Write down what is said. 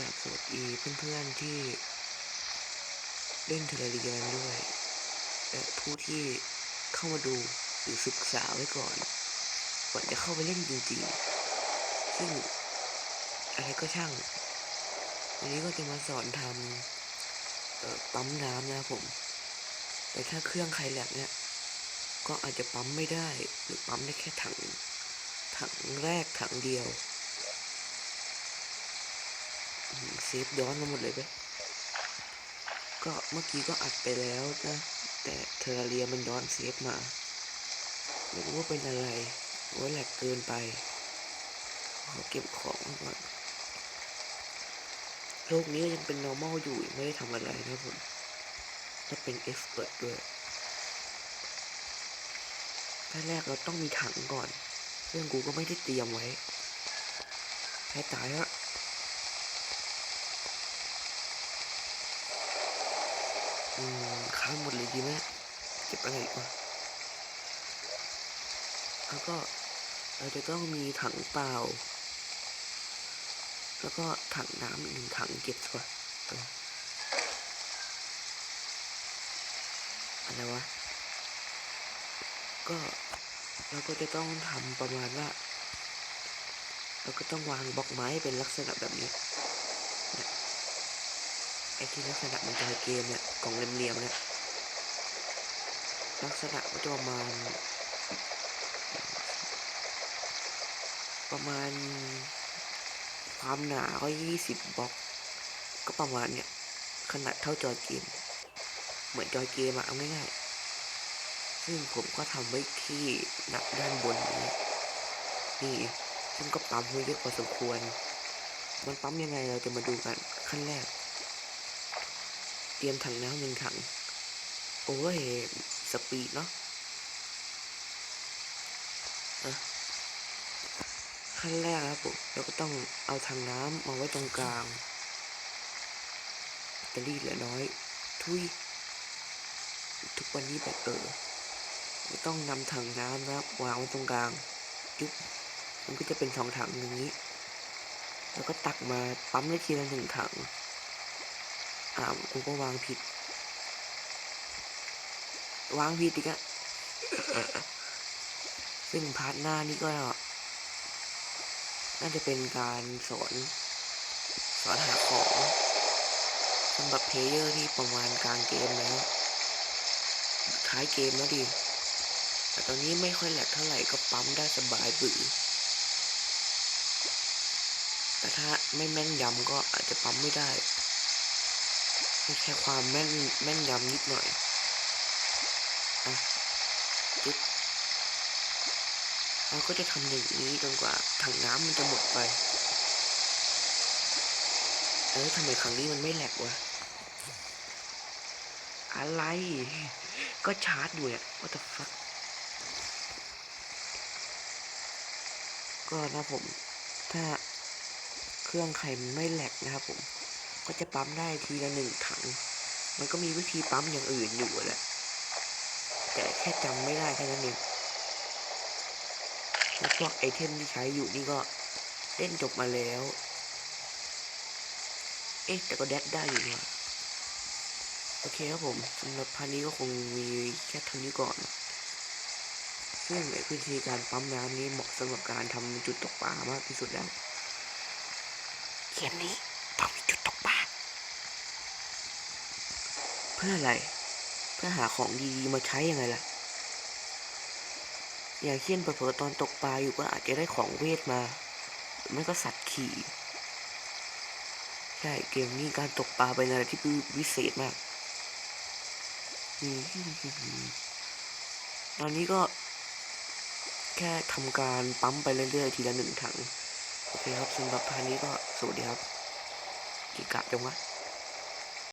ราบสวัสดีเพื่อนๆที่ เล่นเทเลเรียนด้วย และผู้ที่เข้ามาดูหรือศึกษาไว้ก่อน ก่อนจะเข้าไปเล่นจริงๆ ซึ่งอะไรก็ช่าง วันนี้ก็จะมาสอนทำปั๊มน้ำนะครับผม แต่ถ้าเครื่องใครแหลกเนี่ย ก็อาจจะปั๊มไม่ได้หรือปั๊มได้แค่ถัง ถังแรกถังเดียว เซฟย้อนมาหมดเลยไปก็เมื่อกี้ก็อัดไปแล้วนะแต่เทอร์เรียมันย้อนเซฟมา ไม่รู้ว่าเป็นอะไรว่าแหลกเกินไปขอเก็บของก่อนโลกนี้ยังเป็น normal อยู่ไม่ได้ทำอะไรนะผมถ้าเป็น expert ด้วยขั้นแรกเราต้องมีถังก่อนซึ่งกูก็ไม่ได้เตรียมไว้ให้ตายแล้ว อืมค้างหมดเลยดีไหมเก็บอะไรอีกวะแล้วก็เราจะต้องมีถังเปล่า แล้วก็ถังน้ำอีกหนึ่งถังเก็บส่วนอะไรวะ ก็เราก็จะต้องทำประมาณว่า เราก็ต้องวางบล็อกไม้เป็นลักษณะแบบนี้ ไอ้ที่ลักษณะมันจอยเกมเนี่ยกล่องเหลี่ยมๆเนี่ยลักษณะมันจะประมาณ ประมาณ ความหนาก็ยี่สิบบล็อก ก็ประมาณเนี่ยขนาดเท่าจอยเกม เหมือนจอยเกมอะเอาง่ายๆซึ่งผมก็ทำไว้ที่หนักด้านบนนี้นี่ซึ่งก็ปั๊มไว้เยอะพอสมควร มันปั๊มยังไงเราจะมาดูกันขั้นแรก เตรียมถังน้ำหนึ่งถัง โอ้ย สปีดเนาะขั้นแรกครับผมเราก็ต้องเอาถังน้ำมาไว้ตรงกลางแบตเตอรี่เหลือน้อย ทุย ทุกวันนี้แบบเออราต้องนำถังน้ำนะครับวางไว้ตรงกลางจุ๊บมันก็จะเป็นสองถังอย่างนี้ แล้วก็ตักมาปั๊มได้ทีละหนึ่งถัง อ้าวกูก็วางผิด วางผิดอีกอะซึ่งพาร์ทหน้านี่ก็ น่าจะเป็นการสอน สอนหาของสำหรับเพลเยอร์ที่ประมาณกลางเกมแล้วท้ายเกมแล้วดิแต่ตอนนี้ไม่ค่อยแหลกเท่าไหร่ก็ปั๊มได้สบายบือแต่ถ้าไม่แม่นยำก็อาจจะปั๊มไม่ได้ มีแค่ความแม่นแม่นยำนิดหน่อยอะจึ๊บเราก็จะทำอย่างนี้จนกว่าถังน้ำมันจะหมดไป เออทำไมครั้งนี้มันไม่แหลกวะ อะไร ก็ชาร์จอยู่เนี่ย what the fuck ก็นะผม ถ้าเครื่องใครมันไม่แหลกนะครับผม ก็จะปั๊มได้ทีละหนึ่งถัง มันก็มีวิธีปั๊มอย่างอื่นอยู่แหละแต่แค่จำไม่ได้แค่นั้นเองแล้วพวกไอเทมที่ใช้อยู่นี่ก็เล่นจบมาแล้ว เอ๊ะแต่ก็แดดได้อยู่นะโอเคครับผมสำหรับพันนี้ก็คงมีแค่เท่านี้ก่อน ซึ่งไอพื้นที่การปั๊มน้ำนี้เหมาะสำหรับการทำจุดตกปลามากที่สุดแล้วเกมนี้ต้องมีจุดตกปลา เพื่ออะไร เพื่อหาของดีๆมาใช้ยังไงล่ะ อย่างเช่นเผลอตอนตกปลาอยู่ก็อาจจะได้ของเวทมาหรือไม่ก็สัตว์ขี่ ใช่เกมนี้การตกปลาเป็นอะไรที่วิเศษมากอืมตอนนี้ก็แค่ทำการปั๊มไปเรื่อยๆ ทีละหนึ่งถัง โอเคครับสำหรับพานี้ก็สวัสดีครับกิกะจังวะ